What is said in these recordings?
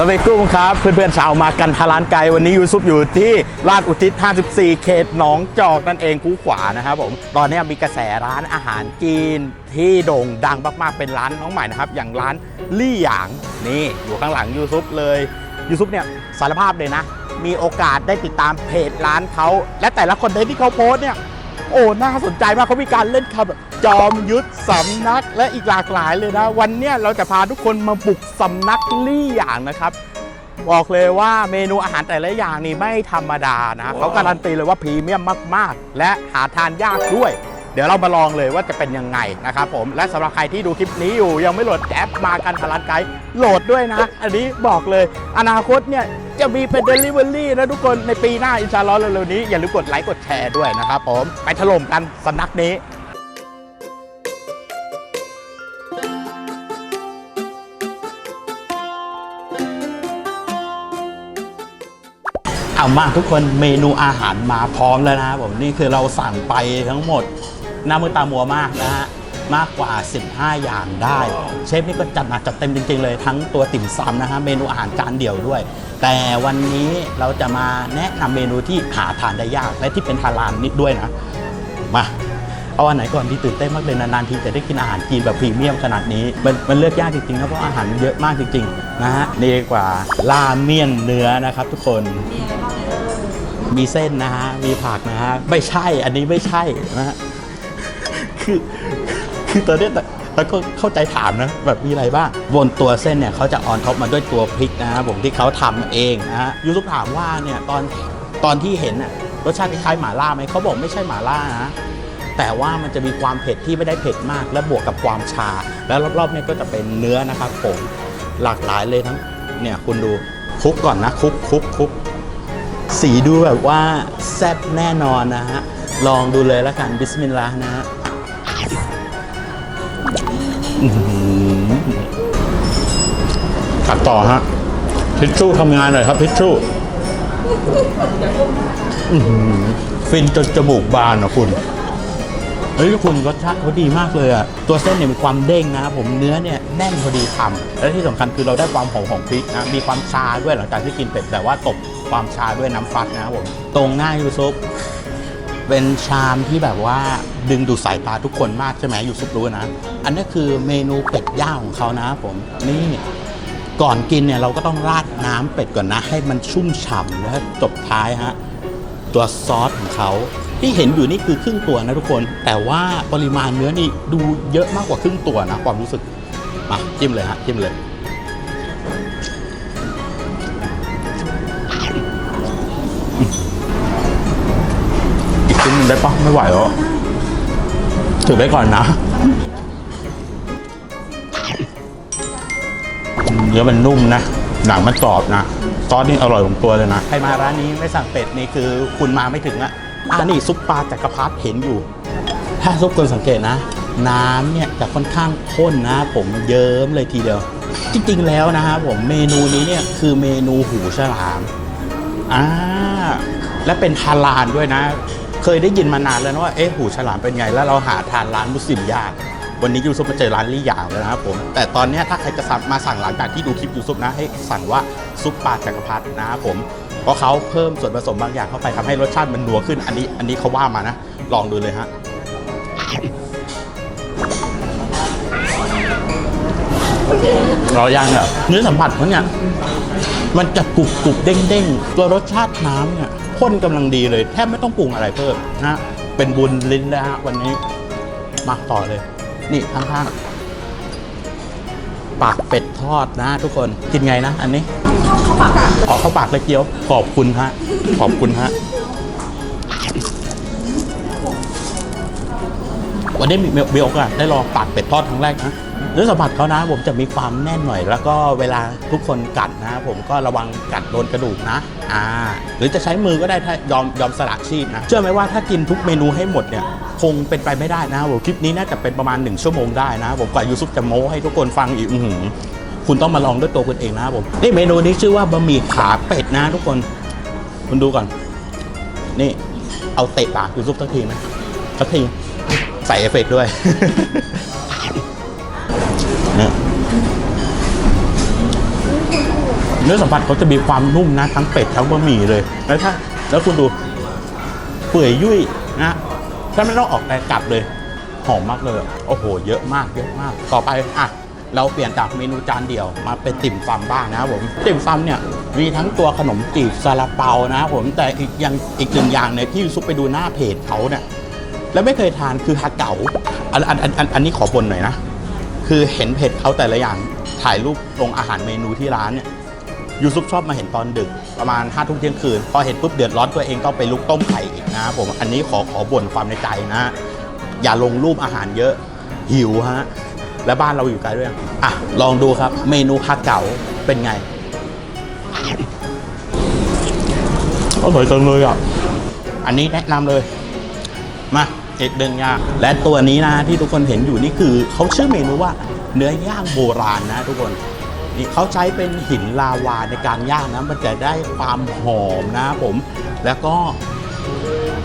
สวัสดีกุ้งครับ เพื่อนๆชาวมากันทารานไกลวันนี้ยูซุปอยู่ที่ลาดอุทิศ 54 เขตหนองจอกนั่นเองคูขวานะครับผม ตอนนี้มีกระแสร้านอาหารจีนที่โด่งดังมากๆเป็นร้านน้องใหม่นะครับ อย่างร้านลี่หยางนี่อยู่ข้างหลังยูซุปเลยยูซุปเนี่ยสารภาพเลยนะ มีโอกาสได้ติดตามเพจร้านเขาและแต่ละคอนเทนต์ที่เขาโพสเนี่ยโอ้น่าสนใจมากเขามีการเล่นคำแบบ จอมยุทธสำนักและอีกหลากหลายเลยนะ วันเนี้ยเราจะพาทุกคนมาบุกสำนักลี่อย่างนะครับ บอกเลยว่าเมนูอาหารแต่ละอย่างนี่ไม่ธรรมดานะเขาการันตีเลยว่าพรีเมียมมาก ๆ และหาทานยากด้วย เดี๋ยวเรามาลองเลยว่าจะเป็นยังไงนะครับผมและสำหรับใครที่ดูคลิปนี้อยู่ ยังไม่โหลดแอปมากันทารันไกด์โหลดด้วยนะ อันนี้บอกเลย อนาคตเนี่ยจะมีเป็น Delivery นะทุกคนในปีหน้าอินชาอัลลอฮ์เร็วๆนี้อย่าลืมกดไลค์กดแชร์ด้วยนะครับผมไปถล่มกันสำนักนี้ เอามาทุกคนเมนูอาหารมาพร้อมแล้วนะครับผมนี่คือเราสั่งไปทั้งหมดหน้ามือตามัวมากนะฮะมากกว่า 15 อย่างได้ เชฟนี่ก็จัดหนักจัดเต็มจริง ๆ เลยทั้งตัวติ่มซำนะฮะเมนูอาหารจานเดี่ยวด้วย แต่วันนี้เราจะมาแนะนำเมนูที่หาทานได้ยากและที่เป็นทารานนิดด้วยนะมา เอาอันไหนก่อนที่ตื่นเต้นมากเลยนานๆทีจะได้กินอาหารจีนแบบพรีเมียมขนาดนี้ มันมันเลือกยากจริงๆนะเพราะอาหารมันเยอะมากจริงๆนะฮะนี่ดีกว่าราเมียนเนื้อนะครับ ทุกคนมีเส้นนะฮะมีผักนะฮะไม่ใช่อันนี้ไม่ใช่นะฮะคือคือตอนนี้แต่แต่ก็เข้าใจถามนะแบบมีอะไรบ้างบนตัวเส้นเนี่ยเขาจะออนท็อปมาด้วยตัวพริกนะผมที่เขาทำเองนะฮะยูทูบถามว่าเนี่ยตอนตอนที่เห็นน่ะรสชาติคล้ายหม่าล่าไหมเขาบอกไม่ใช่หม่าล่านะ แต่ว่ามันจะมีความเผ็ดที่ไม่ได้เผ็ดมาก และบวกกับความชา แล้วรอบๆเนี่ยก็จะเป็นเนื้อนะครับผมหลากหลายเลยทั้งเนี่ยคุณดูคลุกก่อนนะคลุกคลุกคลุกสีดูแบบว่าแซ่บแน่นอนนะฮะลองดูเลยแล้วกันบิสมิลลาห์นะฮะอื้อหือขัดต่อฮะทิชชู่ทำงานหน่อยครับทิชชู่ฟินจนจมูกบานอะคุณ เฮ้ยคุณรสชาติเขาดีมากเลยอะ ตัวเส้นเนี่ยมีความเด้งนะครับผมเนื้อเนี่ยแน่นพอดีคำและที่สำคัญคือเราได้ความหอมของพริกนะมีความชาด้วยหลังจากที่กินเป็ดแต่ว่าตบความชาด้วยน้ำฟักนะครับผมตรงหน้ายูซุปเป็นชามที่แบบว่าดึงดูดสายตาทุกคนมากใช่ไหมยูซุปรู้นะ อันนี้คือเมนูเป็ดย่างของเขานะผมนี่ก่อนกินเนี่ยเราก็ต้องราดน้ำเป็ดก่อนนะ ให้มันชุ่มฉ่ำแล้วจบท้ายฮะตัวซอสของเขา ที่เห็นอยู่นี่คือครึ่งตัวนะทุกคน แต่ว่าปริมาณเนื้อนี่ดูเยอะมากกว่าครึ่งตัวนะความรู้สึกมาจิ้มเลยฮะจิ้มเลยอีกชิ้นหนึงได้ปะไม่ไหวแล้วถือไว้ก่อนนะเนื้อมันนุ่มนะหนังมันกรอบนะซอสนี่อร่อยของตัวเลยนะ ใครมาร้านนี้ไม่สั่งเป็ดนี่คือคุณมาไม่ถึงอะ อ่านี่ซุปปลาจักรพรรดิเห็นอยู่ ถ้าซุปคนสังเกตนะ น้ำเนี่ยจะค่อนข้างข้นนะ ผมเยิ้มเลยทีเดียว จริงๆแล้วนะฮะผมเมนูนี้เนี่ยคือเมนูหูฉลามอ่าและเป็นฮาลาลด้วยนะ เคยได้ยินมานานแล้วนะว่าเอ๊ะหูฉลามเป็นไง แล้วเราหาทานร้านมุสลิมยากวันนี้ยูซุปมาเจอร้านลี่หยางแล้วนะครับผม แต่ตอนนี้ถ้าใครจะสั่งมาสั่งหลังจากที่ดูคลิปยูซุปนะให้สั่งว่าซุปปลาจักรพรรดินะครับผม ราะเขาเพิ่มส่วนผสมบางอย่างเข้าไปทำให้รสชาติมันนัวขึ้น อันนี้อันนี้เขาว่ามานะ ลองดูเลยฮะรอย่างเนี่ยเนื้อสัมผัสเขาเนี่ยมันจะกรุบกรุบเด้งเด้งตัวรสชาติน้ำเนี่ยข้นกำลังดีเลยแทบไม่ต้องปรุงอะไรเพิ่มนะเป็นบุญลิ้นแล้วฮะวันนี้มาต่อเลย นี่ข้างๆปากเป็ดทอดนะ ทุกคนกินไงนะ อันนี้ ขอเข้าปากเลยเกี๊ยว ขอบคุณฮะ ขอบคุณฮะ วันนี้มีมีโอกาสได้ลองปากเป็ดทอดครั้งแรกนะเนื้อสัมผัสเขานะ ผมจะมีความแน่นหน่อย แล้วก็เวลาทุกคนกัดนะ ผมก็ระวังกัดโดนกระดูกนะ อ่า หรือจะใช้มือก็ได้ถ้ายอมยอมสละชีพนะ เชื่อไหมว่าถ้ากินทุกเมนูให้หมดเนี่ย คงเป็นไปไม่ได้นะผมคลิปนี้น่าจะเป็นประมาณ 1 ชั่วโมงได้นะ ผมกว่ายูซุปจะโม้ให้ทุกคนฟังอีกอื คุณต้องมาลองด้วยตัวคุณเองนะครับผมนี่เมนูนี้ชื่อว่าบะหมี่ขาเป็ดนะทุกคน คุณดูก่อน นี่เอาเตะปากยูซุปสักทีนะสักทีใส่เอฟเฟกด้วยเนื้อสัมผัสเขาจะมีความนุ่มนะ ทั้งเป็ดทั้งบะหมี่เลยแล้วถ้าแล้วคุณดูเปื่อยยุ่ยนะถ้าไม่ต้องออกแต่กลับเลย หอมมากเลย โอ้โห เยอะมากเยอะมาก ต่อไปอะ เราเปลี่ยนจากเมนูจานเดียวมาเป็นติ่มซำบ้างนะครับผมติ่มซำเนี่ยมีทั้งตัวขนมจีบซาลาเปานะครับผมแต่อีกอย่างอีกหนึ่งอย่างเนี่ยที่ซุปไปดูหน้าเพจเขาเนี่ยแล้วไม่เคยทานคือฮาเก๋าอันอันอันอันอันนี้ขอบนหน่อยนะคือเห็นเพจเขาแต่ละอย่างถ่ายรูปลงอาหารเมนูที่ร้านเนี่ยยูซุปชอบมาเห็นตอนดึกประมาณห้าทุ่มเที่ยงคืน พอเห็นปุ๊บเดือดร้อนตัวเองก็ไปลุกต้มไข่อีกนะครับผมอันนี้ขอขอบ่นความในใจนะ อย่าลงรูปอาหารเยอะหิวฮะ และบ้านเราอยู่ไกลด้วยอะลองดูครับ เมนูฮาเก๋าเป็นไงอร่อยจังเลยอะอันนี้แนะนำเลยมาเอกเดินย่างและตัวนี้นะที่ทุกคนเห็นอยู่นี่คือเขาชื่อเมนูว่าเนื้อย่างโบราณนะทุกคนนี่เขาใช้เป็นหินลาวาในการย่างนะมันจะได้ความหอมนะผม แล้วก็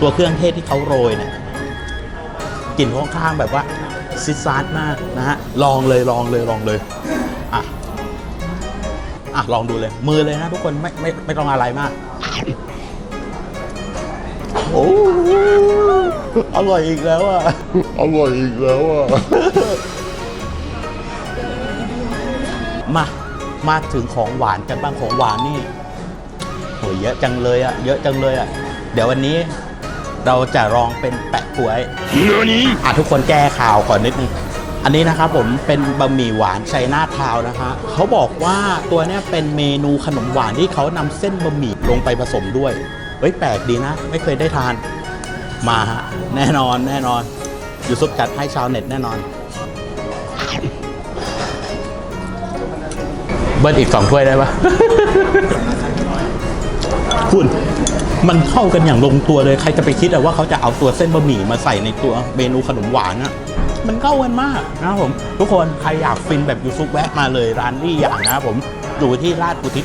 ตัวเครื่องเทศที่เขาโรยเนี่ยกลิ่นค่อนข้างแบบว่า ซิดซาร์ดมากนะฮะ ลองเลยลองเลยลองเลยอะอะลองดูเลย มือเลยนะทุกคนไม่ไม่ไม่ต้องอะไรมาก โอ้อร่อยอีกแล้วอะ อร่อยอีกแล้วอะ มามาถึงของหวานกันบ้างของหวานนี่โหเยอะจังเลยอะ เยอะจังเลยอะ เดี๋ยววันนี้ เราจะลองเป็นแปะกล้วยอะทุกคนแก้ข่าวก่อนนิดนึงอันนี้นะครับผมเป็นบะหมี่หวานชัยนาทาวน์นะฮะเขาบอกว่าตัวเนี้ยเป็นเมนูขนมหวานที่เขานำเส้นบะหมี่ลงไปผสมด้วยเฮ้ยแปลกดีนะ ไม่เคยได้ทาน มาฮะแน่นอนแน่นอนยูซุปจัดให้ชาวเน็ตแน่นอน เบิ้ลอีกสองถ้วยได้ปะ คุณมันเข้ากันอย่างลงตัวเลย ใครจะไปคิดอะว่าเขาจะเอาตัวเส้นบะหมี่มาใส่ในตัวเมนูขนมหวานอะมันเข้ากันมากนะครับผม ทุกคนใครอยากฟินแบบยูซุปแวะมาเลยร้านลี่อย่างนะครับผมอยู่ที่ราชอุทิศ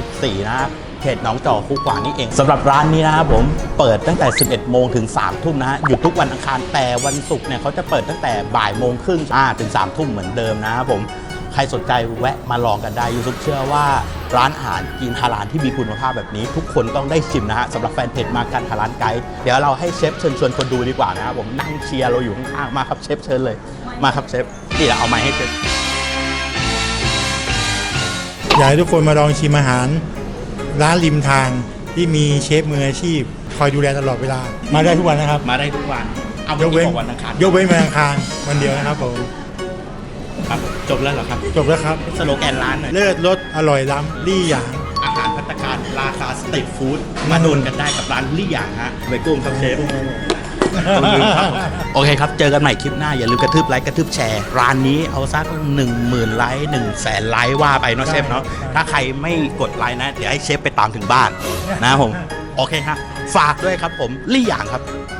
54 นะเขตหนองจอกคูขวางนี่เองสำหรับร้านนี้นะครับผมเปิดตั้งแต่ 11 โมงถึง 3 ทุ่มนะฮะหยุดทุกวันอังคารแต่วันศุกร์เนี่ยเขาจะเปิดตั้งแต่บ่ายโมงครึ่งถึง 3 ทุ่มเหมือนเดิมนะครับผม ใครสนใจแวะมาลองกันได้ยูซุปเชื่อว่าร้านอาหารกินฮาลานที่มีคุณภาพแบบนี้ ทุกคนต้องได้ชิมนะฮะสำหรับแฟนเพจมากันฮาลานไกด์เดี๋ยวเราให้เชฟเชิญชวนคนดูดีกว่านะครับผมนั่งเชียร์เราอยู่ข้างๆมาครับเชฟเชิญเลยมาครับเชฟนี่เราเอาไม้ให้เชฟอยากให้ทุกคนมาลองชิมอาหาร ร้านริมทางที่มีเชฟมืออาชีพ คอยดูแลตลอดเวลา มาได้ทุกวันนะครับมาได้ทุกวันเอายเมื่อกกี้เว้นบอกวันอังคารยกเว้นวันอังคารวันเดียวนะครับผม ครับ จบแล้วเหรอครับ จบแล้วครับ สโลแกนร้านหน่อยเลิศรสอร่อยล้ำรี่หยาง อาหารพัตตาคารราคาสตรีทฟู้ดมาโดนกันได้กับร้านลี่อย่างฮะไวกุ้งครับเชฟโอเคครับ เจอกันใหม่คลิปหน้า อย่าลืมกระทืบไลค์กระทืบแชร์ ร้านนี้เอาสักหนึ่งหมื่นไลค์หนึ่งแสนไลค์ว่าไปเนาะเชฟเนาะถ้าใครไม่กดไลค์นะ เดี๋ยวให้เชฟไปตามถึงบ้านนะครับผม โอเคฮะฝากด้วยครับผมลี่อย่างครับครับผม